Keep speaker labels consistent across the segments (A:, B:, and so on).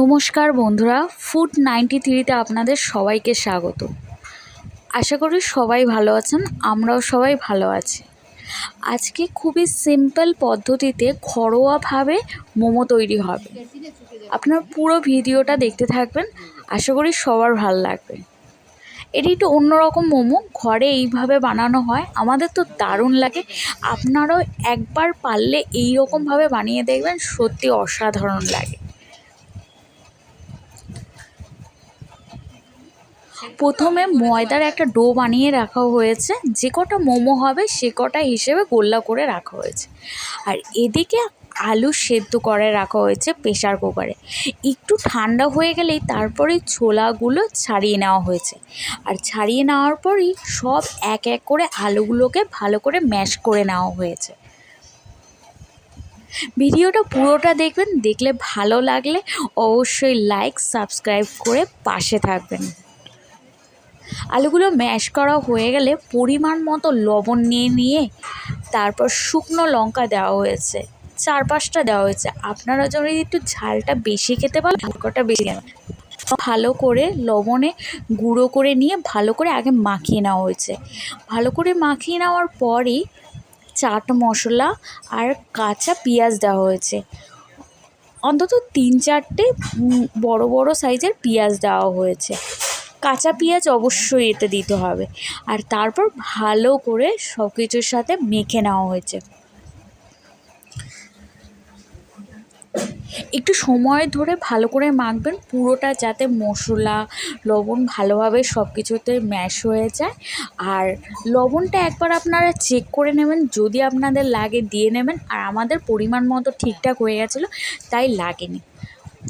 A: নমস্কার বন্ধুরা food ninety থ্রিতে আপনাদের সবাইকে স্বাগত। আশা করি সবাই ভালো আছেন, আমরাও সবাই ভালো আছি। আজকে খুবই সিম্পল পদ্ধতিতে ঘরোয়াভাবে মোমো তৈরি হবে। আপনার পুরো ভিডিওটা দেখতে থাকবেন, আশা করি সবার ভালো লাগবে। এটি একটু অন্যরকম মোমো, ঘরে এইভাবে বানানো হয়, আমাদের তো দারুণ লাগে। আপনারাও একবার পারলে এই রকমভাবে বানিয়ে দেখবেন, সত্যি অসাধারণ লাগে। প্রথমে ময়দার একটা ডো বানিয়ে রাখা হয়েছে। যে কটা মোমো হবে সে কটা হিসেবে গোল্লা করে রাখা হয়েছে। আর এদিকে আলু সেদ্ধ করে রাখা হয়েছে প্রেশার কুকারে। একটু ঠান্ডা হয়ে গেলেই তারপরে ছোলাগুলো ছাড়িয়ে নেওয়া হয়েছে। আর ছাড়িয়ে নেওয়ার পরই সব এক এক করে আলুগুলোকে ভালো করে ম্যাশ করে নেওয়া হয়েছে। ভিডিওটা পুরোটা দেখবেন, দেখলে ভালো লাগলে অবশ্যই লাইক সাবস্ক্রাইব করে পাশে থাকবেন। আলুগুলো ম্যাশ করা হয়ে গেলে পরিমাণ মতো লবণ নিয়ে নিয়ে তারপর শুকনো লঙ্কা দেওয়া হয়েছে চার পাঁচটা দেওয়া হয়েছে। আপনারা যদি একটু ঝালটা বেশি খেতে পারেন হালকাটা বেশি নেবেন ভালো করে লবণে গুঁড়ো করে নিয়ে ভালো করে আগে মাখিয়ে নেওয়া হয়েছে। ভালো করে মাখিয়ে নেওয়ার পরই চাট মশলা আর কাঁচা পেঁয়াজ দেওয়া হয়েছে। অন্তত তিন চারটে বড় বড় সাইজের পেঁয়াজ দেওয়া হয়েছে। কাঁচা পেঁয়াজ অবশ্যই এতে দিতে হবে। আর তারপর ভালো করে সব কিছুর সাথে মেখে নেওয়া হয়েছে। একটু সময় ধরে ভালো করে মাখবেন, পুরোটা যাতে মশলা, লবণ ভালোভাবে সব কিছুতে ম্যাশ হয়ে যায়। আর লবণটা একবার আপনারা চেক করে নেবেন, যদি আপনাদের লাগে দিয়ে নেবেন। আর আমাদের পরিমাণ মতো ঠিকঠাক হয়ে গেছিল, তাই লাগেনি।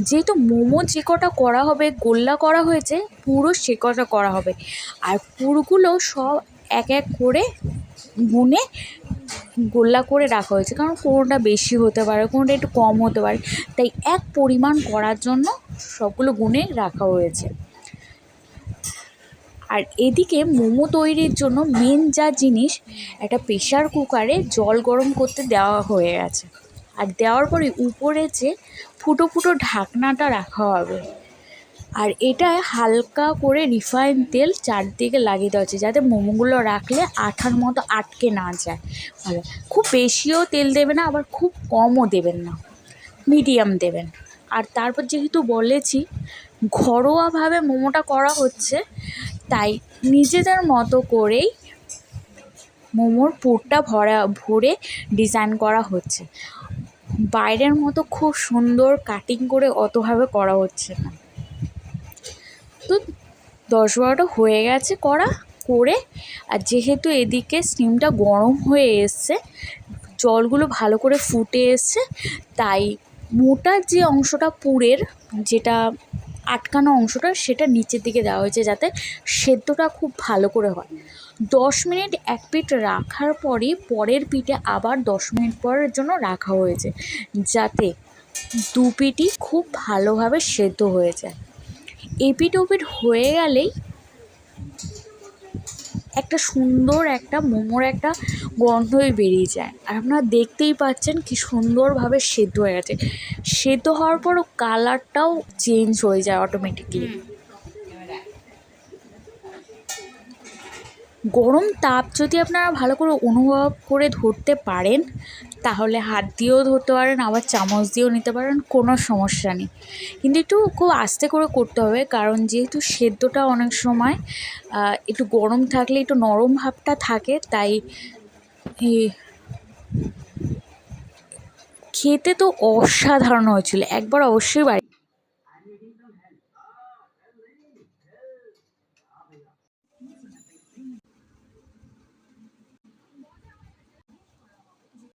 A: যেহেতু মোমো যে কটা করা হবে, গোল্লা করা হয়েছে, পুরো সে কটা করা হবে। আর পুরগুলো সব এক এক করে গুনে গোল্লা করে রাখা হয়েছে। কারণ কোনোটা বেশি হতে পারে, কোনোটা একটু কম হতে পারে, তাই এক পরিমাণ করার জন্য সবগুলো গুনে রাখা হয়েছে। আর এদিকে মোমো তৈরির জন্য মেন যা জিনিস, একটা প্রেশার কুকারে জল গরম করতে দেওয়া হয়ে গেছে। আর দেওয়ার পরে উপরে যে ফুটো ফুটো ঢাকনাটা রাখা হবে। আর এটা হালকা করে রিফাইন তেল চারদিকে লাগিয়ে দেওয়া হচ্ছে, যাতে মোমোগুলো রাখলে আঠার মতো আটকে না যায়। ভালো খুব বেশিও তেল দেবে না, আবার খুব কমও দেবেন না। মিডিয়াম দেবেন। আর তারপর যেহেতু বলেছি, ঘরোয়াভাবে মোমোটা করা হচ্ছে, তাই নিজেদের মতো করেই মোমোর পুরটা ভরা, ভরে ডিজাইন করা হচ্ছে। বাইরের মতো খুব সুন্দর কাটিং করে অতভাবে করা হচ্ছে না। তো দশ বারোটা হয়ে গেছে করা, করে, আর যেহেতু এদিকে স্টিমটা গরম হয়ে এসছে, জলগুলো ভালো করে ফুটে এসছে, তাই মোটা যে অংশটা পুরের, যেটা আটকানো অংশটা সেটা নিচের দিকে দেওয়া হয়েছে যাতে সেদ্ধটা খুব ভালো করে হয়। দশ মিনিট এক পিঠ রাখার পরে পরের পিঠে আবার দশ মিনিট পরের জন্য রাখা হয়েছে যাতে দু পিঠই খুব ভালোভাবে সেদ্ধ হয়ে যায়। এপিট ওপিট হয়ে গেলেই একটা সুন্দর একটা মোমোর একটা গন্ধই বেরিয়ে যায়। আর আপনারা দেখতেই পাচ্ছেন কি সুন্দরভাবে সেদ্ধ হয়ে গেছে। সেদ্ধ হওয়ার পরও কালারটাও চেঞ্জ হয়ে যায় অটোমেটিকলি গরম তাপ যদি আপনারা ভালো করে অনুভব করে ধরতে পারেন তাহলে হাত দিয়েও ধরতে পারেন আবার চামচ দিয়েও নিতে পারেন কোনো সমস্যা নেই। কিন্তু একটু খুব আস্তে করে করতে হবে কারণ যেহেতু সেদ্ধটা অনেক সময় একটু গরম থাকলে একটু নরম ভাবটা থাকে তাই খেতে তো অসাধারণ হয়েছিল। একবার অবশ্যই বাড়ি